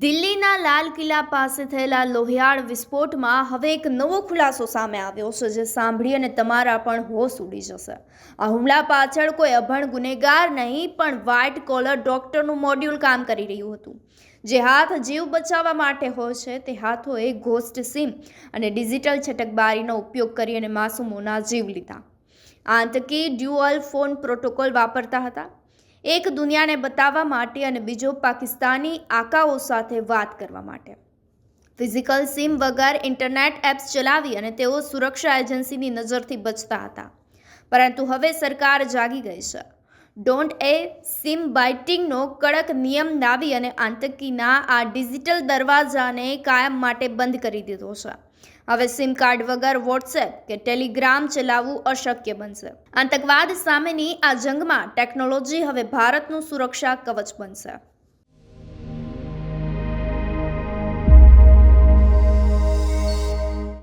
દિલ્હીના લાલ કિલ્લા પાસે થયેલા લોહિયાળ વિસ્ફોટમાં હવે એક નવો ખુલાસો સામે આવ્યો છે, જે સાંભળી અને તમારા પણ હોશ ઉડી જશે. આ હુમલા પાછળ કોઈ અભણ ગુનેગાર નહીં, પણ વ્હાઇટ કોલર ડોક્ટરનું મોડ્યુલ કામ કરી રહ્યું હતું. જે હાથ જીવ બચાવવા માટે હોય છે, તે હાથોએ ઘોસ્ટ સિમ અને ડિજિટલ છટકબારીનો ઉપયોગ કરી અને માસૂમોના જીવ લીધા. આંતકી ડ્યુઅલ ફોન પ્રોટોકોલ વાપરતા હતા. એક દુનિયાને બતાવવા માટે અને બીજો પાકિસ્તાની આકાઓ સાથે વાત કરવા માટે. ફિઝિકલ સિમ વગર ઇન્ટરનેટ એપ્સ ચલાવી અને તેઓ સુરક્ષા એજન્સીની નજરથી બચતા હતા. પરંતુ હવે સરકાર જાગી ગઈ છે. ડોન્ટ એ સિમ બાઇટિંગનો કડક નિયમ લાવી અને આતંકીના આ ડિજિટલ દરવાજાને કાયમ માટે બંધ કરી દીધો છે. હવે સિમ કાર્ડ વગર વોટ્સએપ કે ટેલિગ્રામ ચલાવવું અશક્ય બનશે. આતંકવાદ સામેની આ જંગમાં ટેકનોલોજી હવે ભારતનું સુરક્ષા કવચ બનશે.